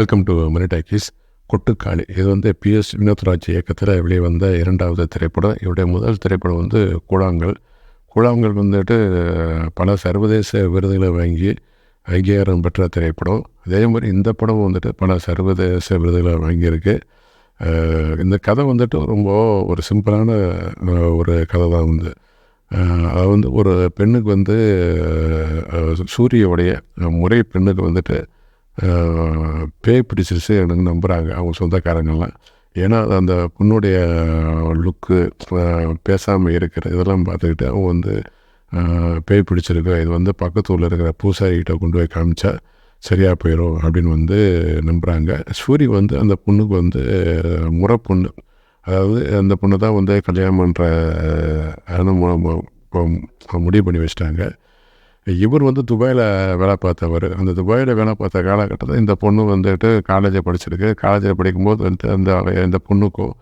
Welcome to மனிடாக்கிஸ் Kottukkaali. இது வந்து PS Vinodraj இயக்கத்தில் வெளிவந்த இரண்டாவது திரைப்படம். இவருடைய முதல் திரைப்படம் வந்து கூழாங்கல். கூழாங்கல் வந்துட்டு பல சர்வதேச விருதுகளை வாங்கி அங்கீகாரம் பெற்ற திரைப்படம். அதே மாதிரி இந்த படம் வந்துட்டு பல சர்வதேச விருதுகளை வாங்கியிருக்கு. இந்த கதை வந்துட்டு ரொம்ப ஒரு சிம்பிளான ஒரு கதை தான் வந்து. அது வந்து ஒரு பெண்ணுக்கு வந்து அஹ், முறை பெண்ணுக்கு வந்துட்டு பேய் பிடிச்சிருச்சு எனக்கு நம்புகிறாங்க அவங்க சொந்தக்காரங்கெல்லாம். ஏன்னா அந்த பொண்ணுடைய லுக்கு பேசாமல் இருக்கிற இதெல்லாம் பார்த்துக்கிட்டு அவங்க வந்து பேய் பிடிச்சிருக்கு. இது வந்து பக்கத்து ஊரில் இருக்கிற பூசாரிகிட்ட கொண்டு போய் காமிச்சா சரியாக போயிடும் அப்படின்னு வந்து நம்புகிறாங்க சூரி வந்து அந்த பொண்ணுக்கு வந்து முறை பொண்ணு அதாவது அந்த பொண்ணு தான் வந்து கல்யாணம் பண்ணுற முடிவு பண்ணி வச்சிட்டாங்க. இவர் வந்து துபாயில் வேலை பார்த்தவர். அந்த துபாயில் வேலை பார்த்த காலகட்டத்தில் இந்த பொண்ணு வந்துட்டு காலேஜில் படிச்சிருக்கு. காலேஜில் படிக்கும்போது வந்து அந்த இந்த பொண்ணுக்கும்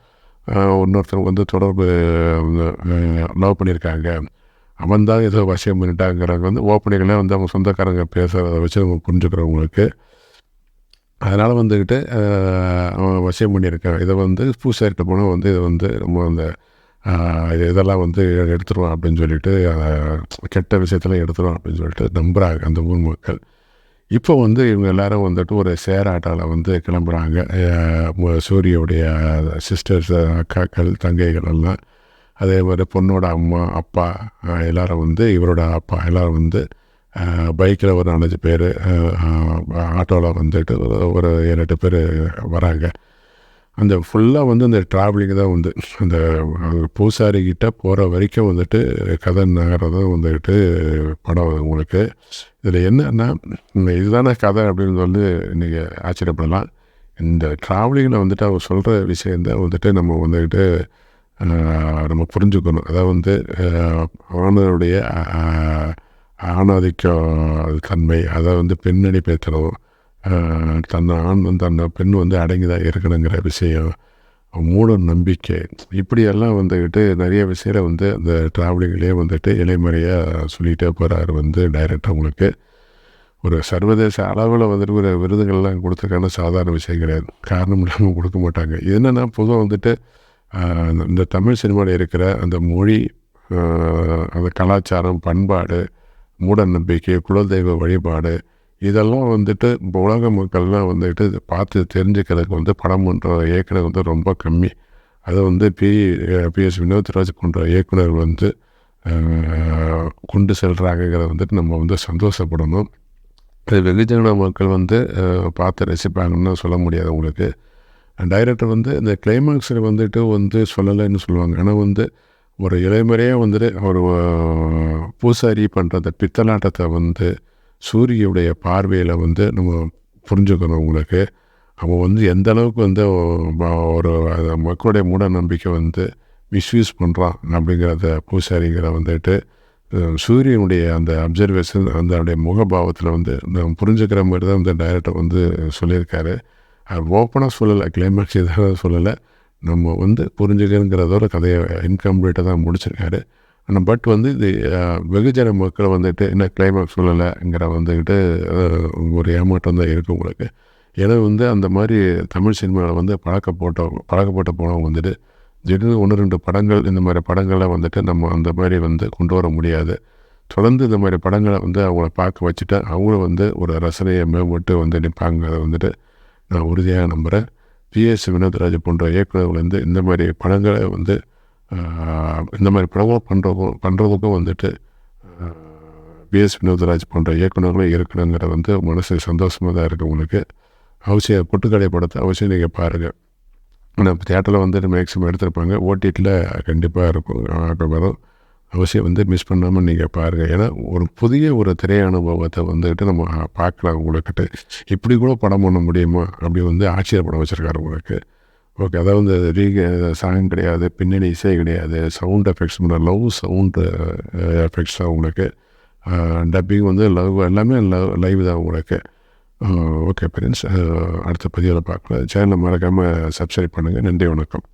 அஹ், வந்து தொடர்பு லவ் பண்ணியிருக்காங்க. அவன் தான் ஏதோ வசியம் பண்ணிட்டாங்கிறாங்க வந்து ஓப்பனிங்களே வந்து அவங்க சொந்தக்காரங்க பேசுகிறத வச்சு நம்ம புரிஞ்சுக்கிறவங்களுக்கு. அதனால் வந்துக்கிட்டு அவன் வசியம் பண்ணியிருக்கான். இதை வந்து பூசாரிட்ட போனால் வந்து இதை வந்து நம்ம அந்த இதெல்லாம் வந்து எடுத்துருவோம் அப்படின்னு சொல்லிட்டு கெட்ட விஷயத்தெல்லாம் எடுத்துருவோம் அப்படின்னு சொல்லிட்டு நம்புகிறாங்க அந்த ஊர் மக்கள். இப்போ வந்து இவங்க எல்லாரும் வந்துட்டு ஒரு சேர் வந்து கிளம்புறாங்க. சூரியோடைய சிஸ்டர்ஸ் அக்காக்கள் தங்கைகள் எல்லாம். அதே மாதிரி பொண்ணோட அம்மா அப்பா எல்லோரும் வந்து இவரோட அப்பா எல்லோரும் வந்து பைக்கில் ஒரு நாலஞ்சு பேர் ஆட்டோவில் வந்துட்டு ஒரு- ஒரு ஏழு எட்டு பேர் வராங்க. அந்த ஃபுல்லாக வந்து அந்த ட்ராவலிங் தான் வந்து அந்த பூசாரிக்கிட்ட பூசாரி போகிற வரைக்கும் வந்துட்டு கதை நகர்றது வந்துட்டு படம் உங்களுக்கு. இதில் என்னன்னா இந்த இதுதானே கதை அப்படின்னு சொல்லி நீங்கள் ஆச்சரியப்படலாம். இந்த ட்ராவலிங்கில் வந்துட்டு அவர் சொல்கிற விஷயந்தான் வந்துட்டு நம்ம வந்துக்கிட்டு நம்ம புரிஞ்சுக்கணும். அதாவது வந்து ஆணருடைய ஆணாதிக்க தன்மை அதை வந்து பெண்ணடி பேத்தணும் தன்னை ஆண் வந்து தன்னை பெண் வந்து அடங்கி தான் இருக்கணுங்கிற விஷயம் மூட நம்பிக்கை. இப்படியெல்லாம் வந்துக்கிட்டு நிறைய விஷயத்தை வந்து அந்த ட்ராவலிங்லேயே வந்துட்டு இலைமறையாக சொல்லிகிட்டே போகிறாரு வந்து டைரக்டாக உங்களுக்கு. ஒரு சர்வதேச அளவில் வந்துட்டு ஒரு விருதுகள்லாம் கொடுத்துருக்கான சாதாரண விஷயம் கிடையாது. காரணம் இல்லாமல் கொடுக்க மாட்டாங்க. என்னென்னா பொதுவாக வந்துட்டு இந்த- தமிழ் சினிமாவில் இருக்கிற அந்த மொழி அந்த கலாச்சாரம் பண்பாடு மூட நம்பிக்கை குலதெய்வ வழிபாடு இதெல்லாம் வந்துட்டு இப்போ உலக மக்கள்லாம் வந்துட்டு இதை பார்த்து தெரிஞ்சுக்கிறதுக்கு வந்து படம் பண்ணுற இயக்குனர் வந்து ரொம்ப கம்மி. அதை வந்து பி பிஎஸ் வினோத்ராஜ் போன்ற இயக்குனர் வந்து கொண்டு செல்கிறாங்கிறத வந்துட்டு நம்ம வந்து சந்தோஷப்படணும். இது வெகுஜன மக்கள் வந்து பார்த்து ரசிப்பாங்கன்னு சொல்ல முடியாது உங்களுக்கு. டைரக்டர் வந்து இந்த கிளைமேக்ஸில் வந்துட்டு வந்து சொல்லலைன்னு சொல்லுவாங்க. ஆனால் வந்து ஒரு இளைமறையாக வந்துட்டு ஒரு பூசாரி பண்ணுற அந்த பித்தலாட்டத்தை வந்து சூரியனுடைய பார்வையில் வந்து நம்ம புரிஞ்சுக்கணும் உங்களுக்கு. அவன் வந்து எந்த அளவுக்கு வந்து ஒரு மக்களுடைய மூட நம்பிக்கை வந்து மிஸ்யூஸ் பண்ணுறான் அப்படிங்கிறத பூசாரிங்கிற வந்துட்டு சூரியனுடைய அந்த அப்சர்வேஷன் அந்த அவருடைய முகபாவத்தில் வந்து நம்ம புரிஞ்சுக்கிற மாதிரி தான் இந்த டைரக்டர் வந்து சொல்லியிருக்காரு. ஓப்பனாக சொல்லலை கிளைமேக்ஸ் எதாவது சொல்லலை. நம்ம வந்து புரிஞ்சுக்கிறங்கிறதோட கதையை இன்கம்ப்ளீட்டாக தான் முடிச்சிருக்காரு. ஆனால் பட் வந்து இது வெகுஜன மக்களை வந்துட்டு என்ன கிளைமேக்ஸ் சொல்லலைங்கிற வந்துக்கிட்டு ஒரு ஏமாற்றம் தான் இருக்குது உங்களுக்கு. ஏன்னா வந்து அந்த மாதிரி தமிழ் சினிமாவில் வந்து பழக்க போட்டவங்க பழக்கப்பட்ட போனவங்க வந்துட்டு திடீர்னு ஒன்று ரெண்டு படங்கள் இந்த மாதிரி படங்களை வந்துட்டு நம்ம அந்த மாதிரி வந்து கொண்டு வர முடியாது. தொடர்ந்து இந்த மாதிரி படங்களை வந்து அவங்கள பார்க்க வச்சுட்டு அவங்களும் வந்து ஒரு ரசனையை மேம்பட்டு வந்து நிற்பாங்கிறத வந்துட்டு நான் உறுதியாக நம்புகிறேன் பிஎஸ் வினோத்ராஜ் போன்ற இயக்குநர்கள் வந்து இந்த மாதிரி படங்களை வந்து இந்த மாதிரி படங்கள் பண்ணுறதும் பண்ணுறதுக்கும் வந்துட்டு பிஎஸ் வினோதராஜ் போன்ற இயக்குநர்களும் இருக்கணுங்கிற வந்து மனசு சந்தோஷமாக தான் இருக்குது உங்களுக்கு. அவசியம் பொட்டுக்கடை படத்தை அவசியம் நீங்கள் பாருங்கள் ஆனால் தேட்டரில் வந்துட்டு மேக்ஸிமம் எடுத்திருப்பாங்க. ஓடிடியில் கண்டிப்பாக இருக்கும் இப்போ வரும். அவசியம் வந்து மிஸ் பண்ணாமல் நீங்கள் பாருங்கள் ஏன்னா ஒரு புதிய ஒரு திரை அனுபவத்தை வந்துட்டு நம்ம பார்க்கலாம் உங்களுக்கிட்ட இப்படி கூட படம் பண்ண முடியுமா? அப்படி வந்து ஆச்சரியப்படம் வச்சுருக்காரு உங்களுக்கு. ஓகே அதாவது இந்த ரீக சாங் கிடையாது பின்னணி இசை கிடையாது sound effects love sound effects தான் உங்களுக்கு. டப்பிங் வந்து லவ் எல்லாமே லவ் லைவ் தான் உங்களுக்கு. ஓகே ஃப்ரெண்ட்ஸ் அடுத்த பதிவில் பார்க்கலாம். சேனலை மறக்காமல் சப்ஸ்கிரைப் பண்ணுங்கள் நன்றி வணக்கம்.